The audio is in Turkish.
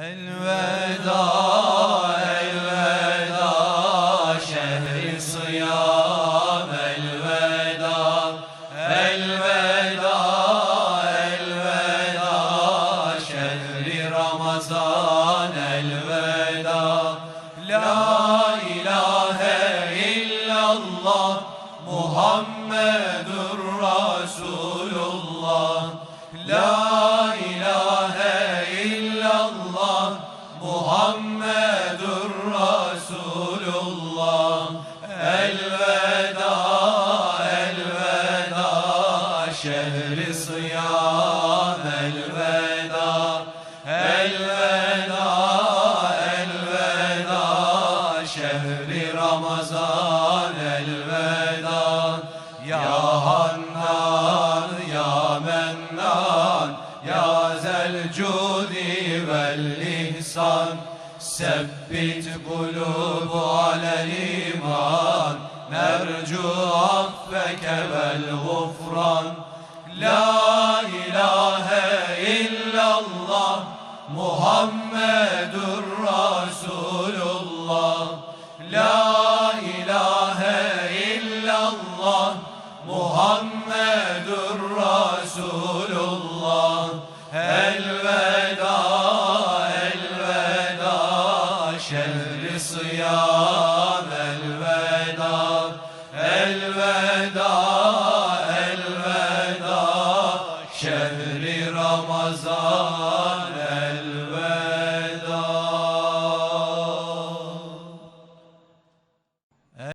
Elveda, elveda, şehri sıyam, elveda, elveda, elveda, şehri Ramazan, elveda, la ilahe illallah, Muhammedur Muhammedur Resulullah, elveda, elveda, şehri sıyam, elveda, elveda, elveda, şehri Ramazan, elveda, الجود والإحسان ثبت قلوب على الإيمان نرجو عفك والغفران لا إله إلا الله محمد رسول الله لا إله إلا الله محمد رسول sıyam elveda elveda elveda. Şehri ramazan.